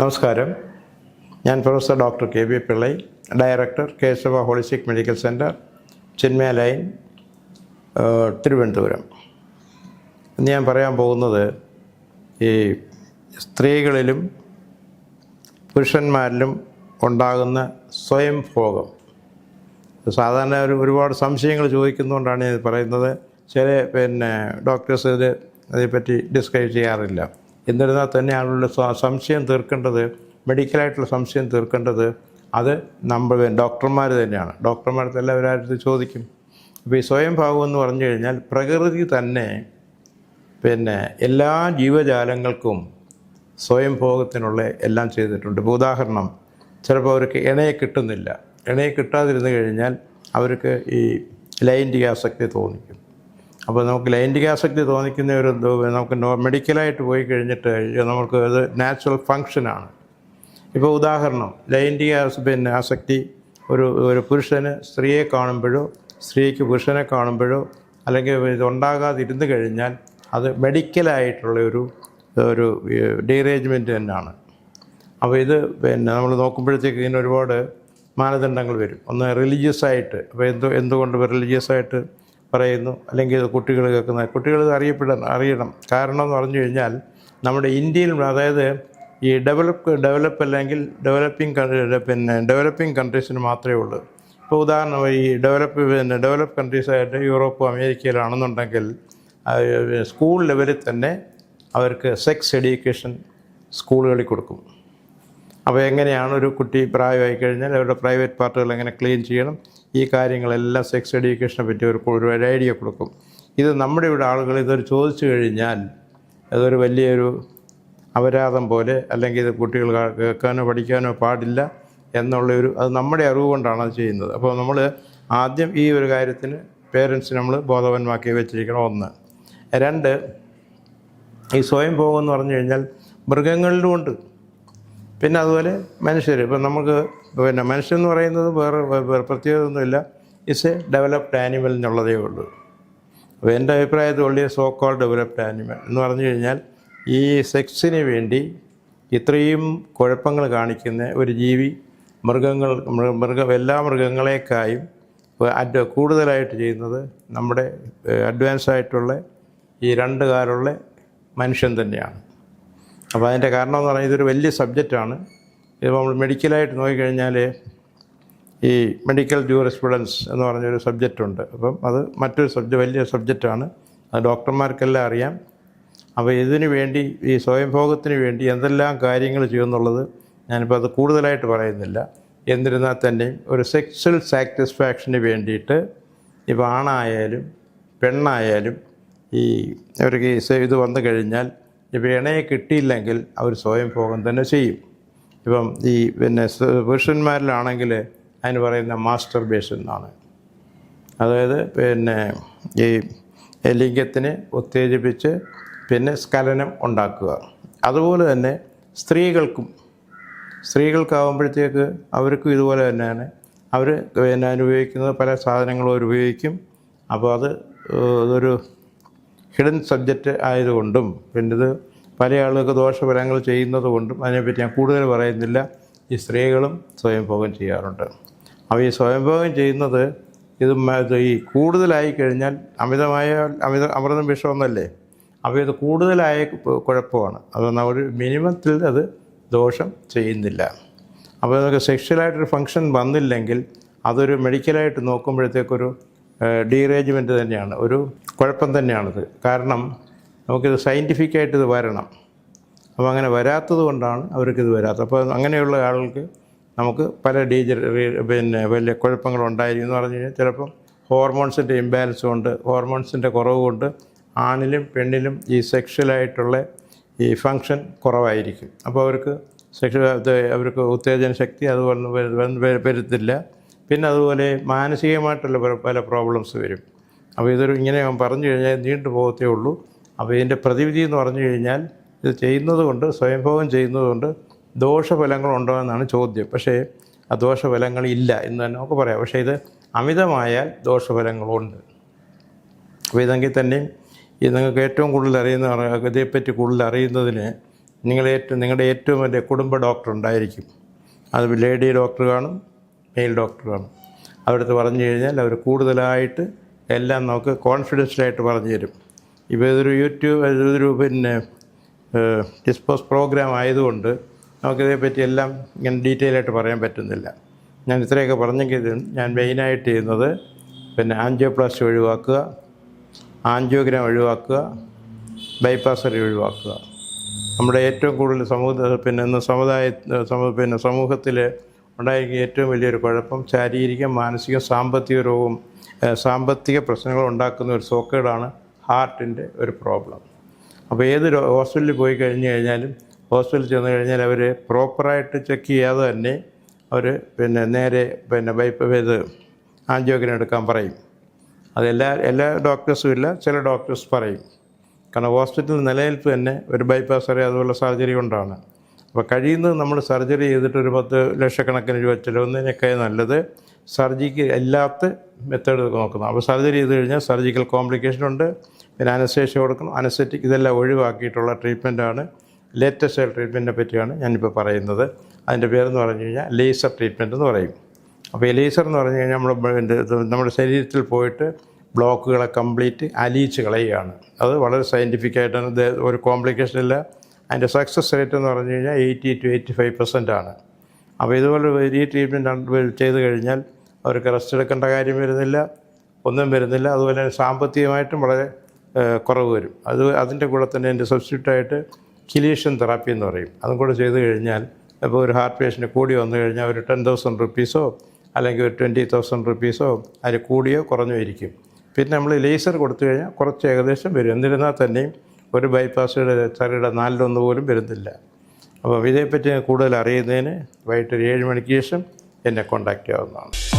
നമസ്കാരം. ഞാൻ professor doctor K V Pillai director Keshava holistic medical centre Chinmaya lane Thiruvananthapuram. ഇന്ന് ഞാൻ പറയാൻ പോകുന്നത് ഈ സ്ത്രീകളിലും പുരുഷന്മാരിലും ഉണ്ടാകുന്ന സ്വയം ഭോഗം. സാധാരണ ഒരു ഒരുപാട് സംശയങ്ങൾ ചോദിക്കുന്നതുകൊണ്ടാണ് ഞാൻ പറയുന്നത്. ചില പിന്നെ ഡോക്ടേഴ്സ് ഇത് അതേപ്പറ്റി ഡിസ്ക്രൈബ് ചെയ്യാറില്ല. എന്നിരുന്നാൽ തന്നെ ആളുടെ സംശയം തീർക്കേണ്ടത് മെഡിക്കലായിട്ടുള്ള സംശയം തീർക്കേണ്ടത് അത് നമ്മൾ ഡോക്ടർമാർ തന്നെയാണ്. ഡോക്ടർമാർക്ക് എല്ലാവരും ചോദിക്കും. അപ്പോൾ ഈ സ്വയം ഭാവം എന്ന് പറഞ്ഞു കഴിഞ്ഞാൽ പ്രകൃതി തന്നെ പിന്നെ എല്ലാ ജീവജാലങ്ങൾക്കും സ്വയം ഭോഗത്തിനുള്ള എല്ലാം ചെയ്തിട്ടുണ്ട്. ഇപ്പോൾ ഉദാഹരണം ചിലപ്പോൾ അവർക്ക് ഇണയെ കിട്ടുന്നില്ല. ഇണയെ കിട്ടാതിരുന്നു കഴിഞ്ഞാൽ അവർക്ക് ഈ ലൈംഗികാസക്തി തോന്നിക്കും. അപ്പോൾ നമുക്ക് ലൈംഗികാസക്തി തോന്നിക്കുന്ന ഒരു നമുക്ക് മെഡിക്കലായിട്ട് പോയി കഴിഞ്ഞിട്ട് നമുക്ക് അത് നാച്ചുറൽ ഫങ്ഷനാണ്. ഇപ്പോൾ ഉദാഹരണം ലൈംഗിക പിന്നെ ആസക്തി ഒരു ഒരു പുരുഷന് സ്ത്രീയെ കാണുമ്പോഴോ സ്ത്രീക്ക് പുരുഷനെ കാണുമ്പോഴോ അല്ലെങ്കിൽ ഇതുണ്ടാകാതിരുന്നു കഴിഞ്ഞാൽ അത് മെഡിക്കലായിട്ടുള്ള ഒരു ഒരു ഡീറേജ്മെന്റ് തന്നെയാണ്. അപ്പോൾ ഇത് പിന്നെ നമ്മൾ നോക്കുമ്പോഴത്തേക്ക് ഇതിന് ഒരുപാട് മാനദണ്ഡങ്ങൾ വരും. ഒന്ന് റിലീജിയസ് ആയിട്ട് അപ്പോൾ എന്ത് എന്തുകൊണ്ട് റിലീജിയസ് ആയിട്ട് പറയുന്നു. അല്ലെങ്കിൽ കുട്ടികൾ കേൾക്കുന്ന കുട്ടികൾ ഇത് അറിയപ്പെടണം അറിയണം. കാരണം എന്ന് പറഞ്ഞു കഴിഞ്ഞാൽ നമ്മുടെ ഇന്ത്യയിൽ അതായത് ഈ ഡെവലപ്പ് ഡെവലപ്പ് അല്ലെങ്കിൽ ഡെവലപ്പിംഗ് പിന്നെ ഡെവലപ്പിംഗ് കൺട്രീസിന് മാത്രമേ ഉള്ളൂ. ഇപ്പോൾ ഉദാഹരണം ഈ ഡെവലപ്പ് പിന്നെ ഡെവലപ്പ് കൺട്രീസായിട്ട് യൂറോപ്പ് അമേരിക്കയിലാണെന്നുണ്ടെങ്കിൽ സ്കൂൾ ലെവലിൽ തന്നെ അവർക്ക് സെക്സ് എഡ്യൂക്കേഷൻ സ്കൂളുകളിൽ കൊടുക്കും. അപ്പോൾ എങ്ങനെയാണ് ഒരു കുട്ടി പ്രായമായി കഴിഞ്ഞാൽ അവരുടെ പ്രൈവറ്റ് പാർട്ടുകൾ എങ്ങനെ ക്ലീൻ ചെയ്യണം? ഈ കാര്യങ്ങളെല്ലാം സെക്സ് എഡ്യൂക്കേഷനെ പറ്റി ഒരു ഒരു ഐഡിയ കൊടുക്കും. ഇത് നമ്മുടെ ഇവിടെ ആളുകൾ ഇതൊരു ചോദിച്ചു കഴിഞ്ഞാൽ അതൊരു വലിയൊരു അപരാധം പോലെ അല്ലെങ്കിൽ ഇത് കുട്ടികൾ കേൾക്കാനോ പഠിക്കാനോ പാടില്ല എന്നുള്ള ഒരു അത് നമ്മുടെ അറിവ് കൊണ്ടാണ് അത് ചെയ്യുന്നത്. അപ്പോൾ നമ്മൾ ആദ്യം ഈ ഒരു കാര്യത്തിന് പേരൻസ് നമ്മൾ ബോധവാന്മാക്കി വെച്ചിരിക്കണം. ഒന്ന്. രണ്ട് ഈ സ്വയം എന്ന് പറഞ്ഞു കഴിഞ്ഞാൽ മൃഗങ്ങളിലും ഉണ്ട്. പിന്നെ അതുപോലെ മനുഷ്യർ ഇപ്പം നമുക്ക് പിന്നെ മനുഷ്യൻ പറയുന്നത് വേറെ വേറെ ഇസ് എ ഡെവലപ്ഡ് ആനിമൽ എന്നുള്ളതേ ഉള്ളൂ. അപ്പോൾ എന്റെ അഭിപ്രായത്തിൽ ഉള്ളിയ സോ കോൾ ഡെവലപ്ഡ് ആനിമൽ എന്ന് പറഞ്ഞു കഴിഞ്ഞാൽ ഈ സെക്സിന് വേണ്ടി ഇത്രയും കുഴപ്പങ്ങൾ കാണിക്കുന്ന ഒരു ജീവി മൃഗങ്ങൾ മൃഗ മൃഗം എല്ലാ മൃഗങ്ങളെക്കായും അഡ് കൂടുതലായിട്ട് ചെയ്യുന്നത് നമ്മുടെ അഡ്വാൻസ് ആയിട്ടുള്ള ഈ രണ്ട് കാലുള്ള മനുഷ്യൻ തന്നെയാണ്. അപ്പോൾ അതിന്റെ കാരണം എന്ന് പറഞ്ഞാൽ ഇതൊരു വലിയ സബ്ജക്റ്റാണ് ഇത് നമ്മൾ മെഡിക്കലായിട്ട് നോക്കിക്കഴിഞ്ഞാൽ ഈ മെഡിക്കൽ ജൂറിസ്പ്രുഡൻസ് എന്ന് പറഞ്ഞൊരു സബ്ജക്റ്റുണ്ട് അപ്പം അത് മറ്റൊരു സബ്ജക്റ്റ് വലിയ സബ്ജക്റ്റാണ് അത് ഡോക്ടർമാർക്കെല്ലാം അറിയാം. അപ്പോൾ ഇതിനു വേണ്ടി ഈ സ്വയംഭോഗത്തിന് വേണ്ടി എന്തെല്ലാം കാര്യങ്ങൾ ചെയ്യുമെന്നുള്ളത് ഞാനിപ്പോൾ അത് കൂടുതലായിട്ട് പറയുന്നില്ല. എന്നിരുന്നാൽ തന്നെയും ഒരു സെക്സ്വൽ സാറ്റിസ്ഫാക്ഷന് വേണ്ടിയിട്ട് ഇപ്പോൾ ആണായാലും പെണ്ണായാലും ഈ അവർക്ക് ഇത് വന്നു കഴിഞ്ഞാൽ ഇപ്പോൾ ഇണയെ കിട്ടിയില്ലെങ്കിൽ അവർ സ്വയം ഭോഗം തന്നെ ചെയ്യും. ഇപ്പം ഈ പിന്നെ പുരുഷന്മാരിലാണെങ്കിൽ അതിന് പറയുന്ന മാസ്റ്റർ ബേസ് എന്നാണ്. അതായത് പിന്നെ ഈ ലിംഗത്തിനെ ഉത്തേജിപ്പിച്ച് പിന്നെ സ്കലനം ഉണ്ടാക്കുക. അതുപോലെ തന്നെ സ്ത്രീകൾക്കും സ്ത്രീകൾക്കാവുമ്പോഴത്തേക്ക് അവർക്കും ഇതുപോലെ തന്നെയാണ്. അവർ പിന്നെ അനുപയോഗിക്കുന്നത് പല സാധനങ്ങളും അവർ ഉപയോഗിക്കും. അപ്പോൾ അത് അതൊരു ഹിഡൻ സബ്ജക്റ്റ് ആയതുകൊണ്ടും പിന്നെ ഇത് പല ആളുകൾക്ക് ദോഷഫലങ്ങൾ ചെയ്യുന്നത് കൊണ്ടും അതിനെപ്പറ്റി ഞാൻ കൂടുതൽ പറയുന്നില്ല. ഈ സ്ത്രീകളും സ്വയംഭോഗം ചെയ്യാറുണ്ട്. അപ്പോൾ ഈ സ്വയംഭോഗം ചെയ്യുന്നത് ഇത് ഈ കൂടുതലായി കഴിഞ്ഞാൽ അമിതമായ അമിത അമൃതം വിഷമൊന്നല്ലേ? അപ്പോൾ ഇത് കൂടുതലായ കുഴപ്പമാണ്. അത് ഒരു മിനിമത്തിൽ അത് ദോഷം ചെയ്യുന്നില്ല. അപ്പോൾ നമുക്ക് സെക്ഷലായിട്ടൊരു ഫങ്ഷൻ വന്നില്ലെങ്കിൽ അതൊരു മെഡിക്കലായിട്ട് നോക്കുമ്പോഴത്തേക്കൊരു ഡീറേജ്മെന്റ് തന്നെയാണ്. ഒരു കുഴപ്പം തന്നെയാണിത്. കാരണം നമുക്കിത് സയന്റിഫിക്കായിട്ട് ഇത് വരണം. അപ്പോൾ അങ്ങനെ വരാത്തത് കൊണ്ടാണ് അവർക്കിത് വരാത്തത്. അപ്പോൾ അങ്ങനെയുള്ള ആളുകൾക്ക് നമുക്ക് പല ഡീജർ പിന്നെ വലിയ കുഴപ്പങ്ങൾ ഉണ്ടായിരിക്കും എന്ന് പറഞ്ഞു കഴിഞ്ഞാൽ ചിലപ്പം ഹോർമോൺസിന്റെ ഇംബാലൻസ് കൊണ്ട് ഹോർമോൺസിന്റെ കുറവ് കൊണ്ട് ആണിലും പെണ്ണിലും ഈ സെക്ഷലായിട്ടുള്ള ഈ ഫങ്ഷൻ കുറവായിരിക്കും. അപ്പോൾ അവർക്ക് സെക്ഷൽ അവർക്ക് ഉത്തേജന ശക്തി അതുപോലെ വര- വര- വര- വരുത്തില്ല. പിന്നെ അതുപോലെ മാനസികമായിട്ടുള്ള പല പ്രോബ്ലംസ് വരും. അപ്പോൾ ഇതൊരു ഇങ്ങനെ പറഞ്ഞു കഴിഞ്ഞാൽ നീണ്ടു പോകത്തേ ഉള്ളൂ. അപ്പോൾ ഇതിന്റെ പ്രതിവിധി എന്ന് പറഞ്ഞു കഴിഞ്ഞാൽ ഇത് ചെയ്യുന്നത് കൊണ്ട് സ്വയംഭോഗം ചെയ്യുന്നത് കൊണ്ട് ദോഷഫലങ്ങളുണ്ടോ എന്നാണ് ചോദ്യം. പക്ഷേ ആ ദോഷഫലങ്ങൾ ഇല്ല എന്ന് തന്നെ നമുക്ക് പറയാം. പക്ഷേ ഇത് അമിതമായാൽ ദോഷഫലങ്ങളുണ്ട് അപ്പോൾ ഇതെങ്കിൽ തന്നെ ഇത് നിങ്ങൾക്ക് ഏറ്റവും കൂടുതൽ അറിയുന്ന ഇതേപ്പറ്റി കൂടുതൽ അറിയുന്നതിന് നിങ്ങൾ ഏറ്റവും നിങ്ങളുടെ ഏറ്റവും വലിയ കുടുംബ ഡോക്ടർ ഉണ്ടായിരിക്കും. അത് ലേഡി ഡോക്ടർ കാണും മെയിൽ ഡോക്ടർ കാണും. അവരടുത്ത് പറഞ്ഞു കഴിഞ്ഞാൽ അവർ കൂടുതലായിട്ട് എല്ലാം നമുക്ക് കോൺഫിഡൻഷ്യലായിട്ട് പറഞ്ഞു തരും. ഇപ്പോൾ ഇതൊരു യൂട്യൂബ് ഇതൊരു പിന്നെ ഡിസ്പോസ് പ്രോഗ്രാം ആയതുകൊണ്ട് നമുക്കിതേപ്പറ്റി എല്ലാം ഇങ്ങനെ ഡീറ്റെയിൽ ആയിട്ട് പറയാൻ പറ്റുന്നില്ല. ഞാൻ ഇത്രയൊക്കെ പറഞ്ഞെങ്കിൽ ഞാൻ മെയിനായിട്ട് ചെയ്യുന്നത് പിന്നെ ആൻജിയോപ്ലാസ്റ്റി ഒഴിവാക്കുക ആൻജിയോഗ്രാം ഒഴിവാക്കുക ബൈപ്പാസറി ഒഴിവാക്കുക. നമ്മുടെ ഏറ്റവും കൂടുതൽ സമൂഹ പിന്നെ ഇന്ന് സമുദായ സമൂ- പിന്നെ സമൂഹത്തിൽ ഉണ്ടായിരിക്കുന്ന ഏറ്റവും വലിയൊരു കുഴപ്പം ശാരീരിക മാനസിക സാമ്പത്തിക ഏഹ്, സാമ്പത്തിക പ്രശ്നങ്ങൾ ഉണ്ടാക്കുന്ന ഒരു സോക്കേടാണ് ഹാർട്ടിന്റെ ഒരു പ്രോബ്ലം. അപ്പോൾ ഏത് ഹോസ്പിറ്റലിൽ പോയി കഴിഞ്ഞ് കഴിഞ്ഞാലും ഹോസ്പിറ്റലിൽ ചെന്ന് കഴിഞ്ഞാൽ അവർ പ്രോപ്പറായിട്ട് ചെക്ക് ചെയ്യാതെ തന്നെ അവർ പിന്നെ നേരെ പിന്നെ ബൈപ്പ് ഇത് ആൻജിയോഗ്രാം എടുക്കാൻ പറയും. അതെല്ലാ എല്ലാ ഡോക്ടേഴ്സും ഇല്ല ചില ഡോക്ടേഴ്സ് പറയും. കാരണം ഹോസ്പിറ്റൽ നിലനിൽപ്പ് തന്നെ ഒരു ബൈപ്പാസ് അറിയാതെ അതുപോലെ സർജറി കൊണ്ടാണ്. അപ്പോൾ കഴിയുന്നത് നമ്മൾ സർജറി ചെയ്തിട്ട് ഒരു പത്ത് ലക്ഷക്കണക്കിന് രൂപ ചിലവുന്നതിനൊക്കെ നല്ലത് സർജിക്ക് അല്ലാത്ത മെത്തേഡ് നോക്കുന്നു. അപ്പോൾ സർജറി ചെയ്ത് കഴിഞ്ഞാൽ സർജിക്കൽ കോംപ്ലിക്കേഷൻ ഉണ്ട് പിന്നെ അനസ്തേഷ്യ കൊടുക്കണം അനസ്തെറ്റിക് ഇതെല്ലാം ഒഴിവാക്കിയിട്ടുള്ള ട്രീറ്റ്മെന്റാണ് ലേറ്റസ്റ്റ് ട്രീറ്റ്മെന്റിനെ പറ്റിയാണ് ഞാനിപ്പോൾ പറയുന്നത്. അതിന്റെ പേരെന്ന് പറഞ്ഞു കഴിഞ്ഞാൽ ലേസർ ട്രീറ്റ്മെന്റ് എന്ന് പറയും. അപ്പോൾ ഈ ലേസർ എന്ന് പറഞ്ഞു കഴിഞ്ഞാൽ നമ്മൾ നമ്മുടെ ശരീരത്തിൽ പോയിട്ട് ബ്ലോക്കുകളെ കംപ്ലീറ്റ് അലിയിച്ച് കളയുകയാണ്. അത് വളരെ സയന്റിഫിക്കായിട്ടാണ് ഒരു കോംപ്ലിക്കേഷൻ ഇല്ല അതിന്റെ സക്സസ് റേറ്റ് എന്ന് പറഞ്ഞു കഴിഞ്ഞാൽ eighty to eighty five percent ആണ്. അപ്പോൾ ഇതുപോലെ ഈ ട്രീറ്റ്മെന്റ് ചെയ്ത് കഴിഞ്ഞാൽ അവർക്ക് റെസ്റ്റ് എടുക്കേണ്ട കാര്യം വരുന്നില്ല ഒന്നും വരുന്നില്ല. അതുപോലെ തന്നെ സാമ്പത്തികമായിട്ടും വളരെ കുറവ് വരും. അത് അതിന്റെ കൂടെ തന്നെ എന്റെ സബ്സ്റ്റിറ്റ്യൂട്ടായിട്ട് കിലീഷൻ തെറാപ്പി എന്ന് പറയും. അതും കൂടെ ചെയ്ത് കഴിഞ്ഞാൽ ഇപ്പോൾ ഒരു ഹാർട്ട് പേഷ്യന്റ് കൂടി വന്നു കഴിഞ്ഞാൽ ഒരു ടെൻ തൗസൻഡ് റുപ്പീസോ അല്ലെങ്കിൽ ഒരു ട്വന്റി തൗസൻഡ് റുപ്പീസോ അതിൽ കൂടിയോ കുറഞ്ഞോ ഇരിക്കും. പിന്നെ നമ്മൾ ലേസർ കൊടുത്തു കഴിഞ്ഞാൽ കുറച്ച് ഏകദേശം വരും. എന്നിരുന്നാൽ തന്നെയും ഒരു ബൈപ്പാസുടെ തലയുടെ നാലിലൊന്ന് പോലും വരുന്നില്ല. അപ്പോൾ ഇതേപ്പറ്റി കൂടുതൽ അറിയുന്നതിന് വൈകിട്ട് ഒരു ഏഴ് മണിക്ക് ശേഷം എന്നെ കോൺടാക്റ്റ് ചെയ്യാവുന്നതാണ്.